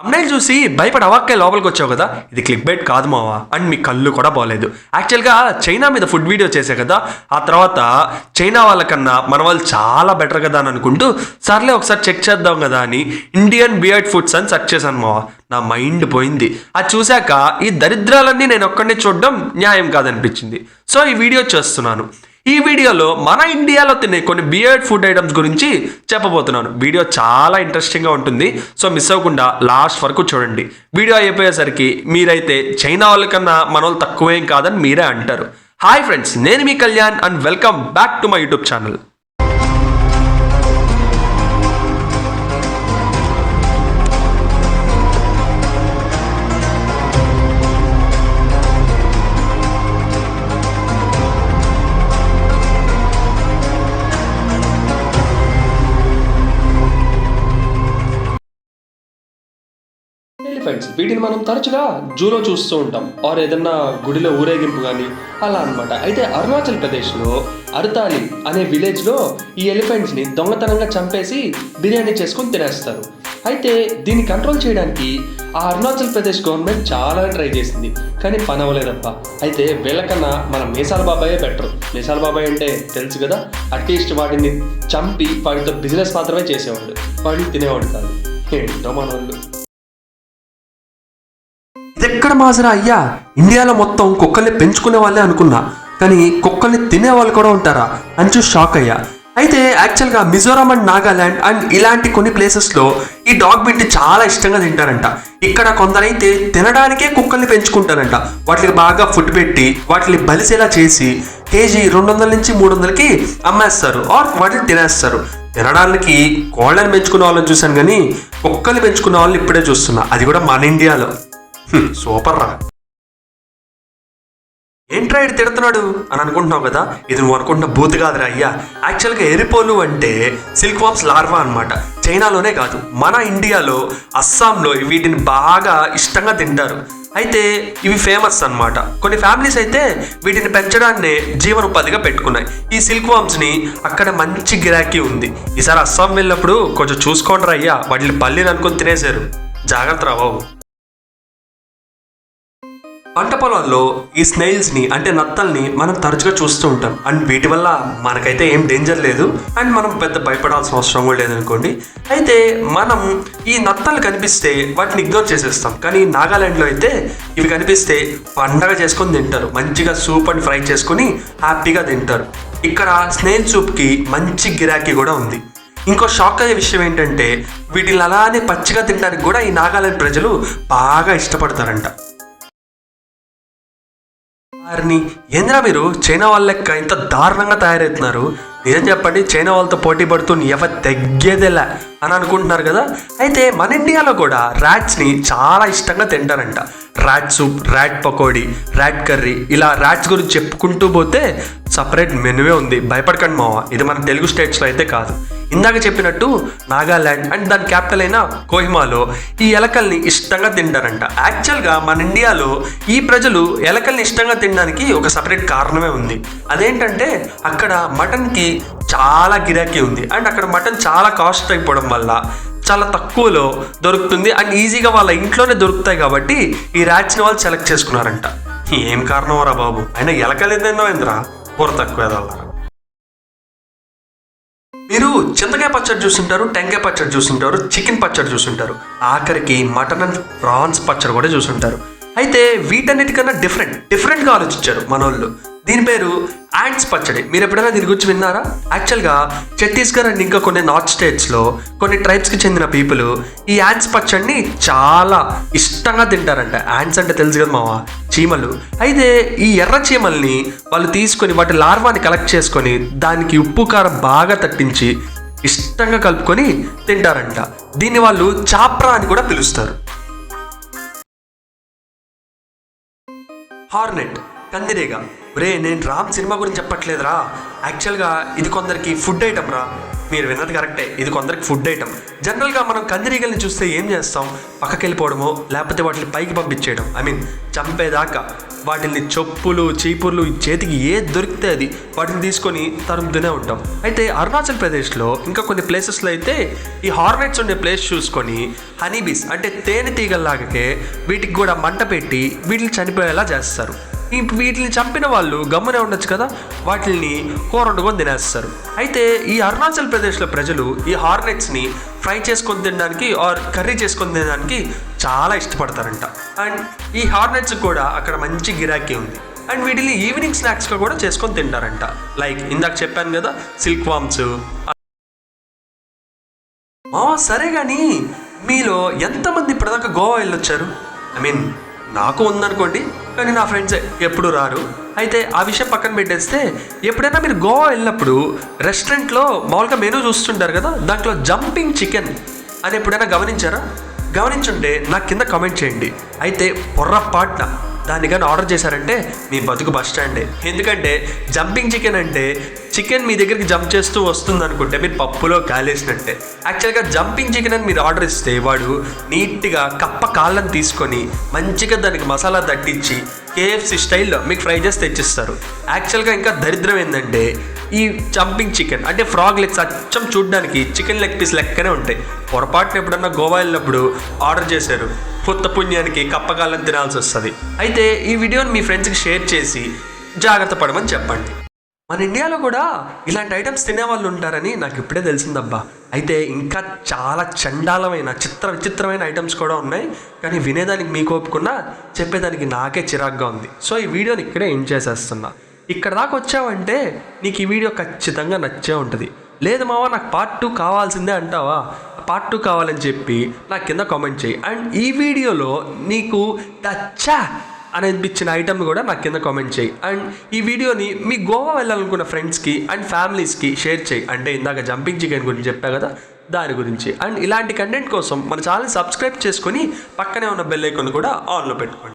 Thumbnail చూసి భయపడి అవాక్కే లోపలికి వచ్చావు కదా? ఇది క్లిక్ బైట్ కాదు మావా. అండ్ మీ కళ్ళు కూడా బాగలేదు యాక్చువల్గా చైనా మీద ఫుడ్ వీడియో చేసే కదా? ఆ తర్వాత చైనా వాళ్ళకన్నా మన వాళ్ళు చాలా బెటర్ కదా అని అనుకుంటూ సర్లే ఒకసారి చెక్ చేద్దాం కదా అని ఇండియన్ బియర్డ్ ఫుడ్స్ అని సెర్చ్ చేశాను మావా. నా మైండ్ పోయింది. అది చూశాక ఈ దరిద్రాలన్నీ నేను ఒక్కడిని చూడడం న్యాయం కాదనిపించింది. సో ఈ వీడియో చేస్తున్నాను. ఈ వీడియోలో మన ఇండియాలో తినే కొన్ని బియర్డ్ ఫుడ్ ఐటమ్స్ గురించి చెప్పబోతున్నాను. వీడియో చాలా ఇంట్రెస్టింగ్గా ఉంటుంది. సో మిస్ అవ్వకుండా లాస్ట్ వరకు చూడండి. వీడియో అయిపోయేసరికి మీరైతే చైనా వాళ్ళకన్నా మన వాళ్ళు తక్కువేం కాదని మీరే అంటారు. హాయ్ ఫ్రెండ్స్ నేను మీ Kalyan and welcome back to my YouTube channel friends వీటిని మనం తరచుగా జూలో చూస్తూ ఉంటాం. ఆర్ ఏదన్నా గుడిలో ఊరేగింపు కానీ అలా అనమాట అయితే అరుణాచల్ ప్రదేశ్లో అరుతాలి అనే విలేజ్లో ఈ ఎలిఫెంట్స్ని దొంగతనంగా చంపేసి బిర్యానీ చేసుకొని తినేస్తారు. అయితే దీన్ని కంట్రోల్ చేయడానికి ఆ అరుణాచల్ ప్రదేశ్ గవర్నమెంట్ చాలా ట్రై చేసింది. కానీ పని అవ్వలేదప్ప అయితే వీళ్ళకన్నా మన మీసాల బాబాయే బెటర్. మీసాల బాబాయ్ అంటే తెలుసు కదా అట్లీస్ట్ వాటిని చంపి వాటితో బిజినెస్ మాత్రమే చేసేవాడు. వాటిని తినేవాడు కాదు. ఏంటో మన వాళ్ళు ఇదెక్కడ మాజరా అయ్యా? ఇండియాలో మొత్తం కుక్కల్ని పెంచుకునే వాళ్ళే అనుకున్నా. కానీ కుక్కల్ని తినే వాళ్ళు కూడా ఉంటారా? అని చూసి షాక్ అయ్యా. అయితే యాక్చువల్గా మిజోరాం అండ్ నాగాల్యాండ్ అండ్ ఇలాంటి కొన్ని ప్లేసెస్లో ఈ డాగ్ మీట్ని చాలా ఇష్టంగా తింటారంట. ఇక్కడ కొందరైతే తినడానికే కుక్కల్ని పెంచుకుంటారంట. వాటికి బాగా ఫుడ్ పెట్టి వాటిని బలిసేలా చేసి కేజీ రెండు వందల నుంచి మూడు వందలకి అమ్మేస్తారు ఆర్ వాటిని తినేస్తారు. తినడానికి కోళ్ళని పెంచుకునే వాళ్ళని చూశాను కానీ కుక్కల్ని పెంచుకునే వాళ్ళని ఇప్పుడే చూస్తున్నా. అది కూడా మన ఇండియాలో. సూపర్ రా. ఏంట్రా తిడుతున్నాడు అని అనుకుంటున్నావు కదా? ఇది నువ్వు అనుకుంటున్న బూత్ కాదురా అయ్యా. యాక్చువల్గా ఎరిపోలు అంటే సిల్క్ వామ్స్ లార్వా అనమాట చైనాలోనే కాదు మన ఇండియాలో అస్సాంలో వీటిని బాగా ఇష్టంగా తింటారు. అయితే ఇవి ఫేమస్ అన్నమాట. కొన్ని ఫ్యామిలీస్ అయితే వీటిని పెంచడాన్ని జీవనోపాధిగా పెట్టుకున్నాయి. ఈ సిల్క్ వామ్స్ని అక్కడ మంచి గిరాకీ ఉంది. ఈసారి అస్సాం వెళ్ళినప్పుడు కొంచెం చూసుకోండి అయ్యా. వాటిని పల్లీలు అనుకుని తినేశారు. జాగ్రత్త రా బాబు. పంట పొలాల్లో ఈ స్నైల్స్ని అంటే నత్తల్ని మనం తరచుగా చూస్తూ ఉంటాం. అండ్ వీటి వల్ల మనకైతే ఏం డేంజర్ లేదు. అండ్ మనం పెద్ద భయపడాల్సిన అవసరం కూడా లేదనుకోండి. అయితే మనం ఈ నత్తలు కనిపిస్తే వాటిని ఇగ్నోర్ చేసేస్తాం. కానీ నాగాలాండ్లో అయితే ఇవి కనిపిస్తే పండగ చేసుకొని తింటారు. మంచిగా సూప్ అండ్ ఫ్రై చేసుకొని హ్యాపీగా తింటారు. ఇక్కడ స్నేల్ సూప్కి మంచి గిరాకీ కూడా ఉంది. ఇంకో షాక్ అయ్యే విషయం ఏంటంటే వీటిని అలానే పచ్చిగా తినడానికి కూడా ఈ నాగాలాండ్ ప్రజలు బాగా ఇష్టపడతారంట. వారిని ఏంద్రా మీరు? చైనా వాళ్ళ లెక్క ఇంత దారుణంగా తయారవుతున్నారు నిజం చెప్పండి చైనా వాళ్ళతో పోటీ పడుతూ ఎవ తగ్గేదేలా అని అనుకుంటున్నారు కదా? అయితే మన ఇండియాలో కూడా ర్యాట్స్ని చాలా ఇష్టంగా తింటారంట. Rat soup rat pakodi rat curry ఇలా ర్యాట్స్ గురించి చెప్పుకుంటూ పోతే సపరేట్ మెనువే ఉంది. భయపడకండి మావా ఇది మన తెలుగు స్టేట్స్లో అయితే కాదు. ఇందాక చెప్పినట్టు నాగాల్యాండ్ అండ్ దాని క్యాపిటల్ అయిన కోహిమాలో ఈ ఎలకల్ని ఇష్టంగా తింటారంట. యాక్చువల్గా మన ఇండియాలో ఈ ప్రజలు ఎలకల్ని ఇష్టంగా తినడానికి ఒక సపరేట్ కారణమే ఉంది. అదేంటంటే అక్కడ మటన్కి చాలా గిరాకీ ఉంది. అండ్ అక్కడ మటన్ చాలా కాస్ట్ అయిపోవడం వల్ల చాలా తక్కువలో దొరుకుతుంది. అండ్ ఈజీగా వాళ్ళ ఇంట్లోనే దొరుకుతాయి కాబట్టి ఈ ర్యాచ్ని వాళ్ళు సెలెక్ట్ చేసుకున్నారంట. ఏం కారణం రా బాబు? ఆయన ఎలకలేదేందో ఏంద్రా కూర తక్కువ మీరు చింతకాయ పచ్చడి చూసుంటారు టెంకాయ పచ్చడి చూసుంటారు చికెన్ పచ్చడి చూసుంటారు. ఆఖరికి మటన్ అండ్ ప్రాన్స్ పచ్చడి కూడా చూసుంటారు. అయితే వీటన్నిటికన్నా డిఫరెంట్ డిఫరెంట్గా ఆలోచించారు మనోళ్ళు. దీని పేరు యాంట్స్ పచ్చడి. మీరు ఎప్పుడైనా దీని గురించి విన్నారా? యాక్చువల్గా ఛత్తీస్గఢ్ అండ్ ఇంకా కొన్ని నార్త్ స్టేట్స్లో కొన్ని ట్రైబ్స్కి చెందిన పీపుల్ ఈ యాంట్స్ పచ్చడిని చాలా ఇష్టంగా తింటారంట. యాంట్స్ అంటే తెలుసు కదా మావా? చీమలు. అయితే ఈ ఎర్ర చీమల్ని వాళ్ళు తీసుకొని వాటి లార్వాని కలెక్ట్ చేసుకొని దానికి ఉప్పు కారం బాగా తట్టించి ఇష్టంగా కలుపుకొని తింటారంట. దీన్ని వాళ్ళు చాప్రా అని కూడా పిలుస్తారు. హార్నెట్ కందిరీగ. రే నేను రామ్ సినిమా గురించి చెప్పట్లేదురా. యాక్చువల్గా ఇది కొందరికి ఫుడ్ ఐటమ్ రా. మీరు విన్నది కరెక్టే. ఇది కొందరికి ఫుడ్ ఐటమ్. జనరల్గా మనం కందిరీగల్ని చూస్తే ఏం చేస్తాం? పక్కకి వెళ్ళిపోవడమో లేకపోతే వాటిని పైకి పంపించేయడం. ఐ మీన్ చంపేదాకా. వాటిని చెప్పులు చీపుర్లు ఈ చేతికి ఏది దొరికితే అది వాటిని తీసుకొని తరుముతూనే ఉంటాం. అయితే అరుణాచల్ ప్రదేశ్లో ఇంకా కొన్ని ప్లేసెస్లో అయితే ఈ హార్నెట్స్ ఉండే ప్లేస్ చూసుకొని హనీబీస్ అంటే తేనెటీగల్లాగే వీటికి కూడా మంట పెట్టి వీటిని చనిపోయేలా చేస్తారు. వీటిని చంపిన వాళ్ళు గమ్మునే ఉండొచ్చు కదా? వాటిని కూర వండుకొని తినేస్తారు. అయితే ఈ అరుణాచల్ ప్రదేశ్లో ప్రజలు ఈ హార్నెట్స్ని ఫ్రై చేసుకొని తినడానికి ఆర్ కర్రీ చేసుకొని తినడానికి చాలా ఇష్టపడతారంట. అండ్ ఈ హార్నెట్స్ కూడా అక్కడ మంచి గిరాకీ ఉంది. అండ్ వీటిని ఈవినింగ్ స్నాక్స్గా కూడా చేసుకొని తింటారంట. లైక్ ఇందాక చెప్పాను కదా సిల్క్ వామ్స్. మావా సరే కానీ మీలో ఎంతమంది ఇప్పటిదాకా గోవా వెళ్ళొచ్చారు? ఐ మీన్ నాకు ఉందనుకోండి కానీ నా ఫ్రెండ్స్ ఎప్పుడు రారు. అయితే ఆ విషయం పక్కన పెట్టేస్తే ఎప్పుడైనా మీరు గోవా వెళ్ళినప్పుడు రెస్టారెంట్లో మామూలుగా మెనూ చూస్తుంటారు కదా దాంట్లో జంపింగ్ చికెన్ అని ఎప్పుడైనా గమనించారా? గమనించుంటే నాకు కింద కామెంట్ చేయండి. అయితే పొర్రపాట్న దాన్ని కానీ ఆర్డర్ చేశారంటే మీ బతుకు బస్ స్టాండే ఎందుకంటే జంపింగ్ చికెన్ అంటే చికెన్ మీ దగ్గరికి జంప్ చేస్తూ వస్తుంది అనుకుంటే మీరు పప్పులో కాలేసినట్టే. యాక్చువల్గా జంపింగ్ చికెన్ అని మీరు ఆర్డర్ ఇస్తే వాడు నీట్గా కప్ప కాళ్ళని తీసుకొని మంచిగా దానికి మసాలా దట్టించి కేఎఫ్సి స్టైల్లో మీకు ఫ్రై చేసి తెచ్చిస్తారు. యాక్చువల్గా ఇంకా దరిద్రం ఏంటంటే ఈ చంపింగ్ చికెన్ అంటే ఫ్రాగ్ లెగ్స్ అచ్చం చూడడానికి చికెన్ లెగ్ పీస్ లెక్కనే ఉంటాయి. పొరపాటున ఎప్పుడన్నా గోవా వెళ్ళినప్పుడు ఆర్డర్ చేశారు. కొత్త పుణ్యానికి కప్పకాలం తినాల్సి వస్తుంది. అయితే ఈ వీడియోని మీ ఫ్రెండ్స్కి షేర్ చేసి జాగ్రత్త పడమని చెప్పండి. మన ఇండియాలో కూడా ఇలాంటి ఐటమ్స్ తినే వాళ్ళు ఉంటారని నాకు ఇప్పుడే తెలిసిందబ్బా. అయితే ఇంకా చాలా చండాలమైన చిత్ర విచిత్రమైన ఐటమ్స్ కూడా ఉన్నాయి. కానీ వినేదానికి మీకు ఒప్పుకున్నా చెప్పేదానికి నాకే చిరాగ్గా ఉంది. సో ఈ వీడియోని ఇక్కడే ఎండ్ చేసేస్తున్నా. ఇక్కడ దాకా వచ్చావంటే నీకు ఈ వీడియో ఖచ్చితంగా నచ్చే ఉంటుంది. లేదు మావా నాకు పార్ట్ టూ కావాల్సిందే అంటావా? పార్ట్ టూ కావాలని చెప్పి నా కింద కామెంట్ చేయి. అండ్ ఈ వీడియోలో నీకు దచ్చా అనిపించిన ఐటమ్ కూడా నాకు కింద కామెంట్ చేయి. అండ్ ఈ వీడియోని మీ గోవా వెళ్ళాలనుకున్న ఫ్రెండ్స్కి అండ్ ఫ్యామిలీస్కి షేర్ చేయి. అంటే ఇందాక జంపింగ్ చికెన్ గురించి చెప్పా కదా దాని గురించి. అండ్ ఇలాంటి కంటెంట్ కోసం మన ఛానల్ సబ్స్క్రైబ్ చేసుకొని పక్కనే ఉన్న బెల్ ఐకాన్ కూడా ఆన్లో పెట్టుకోండి.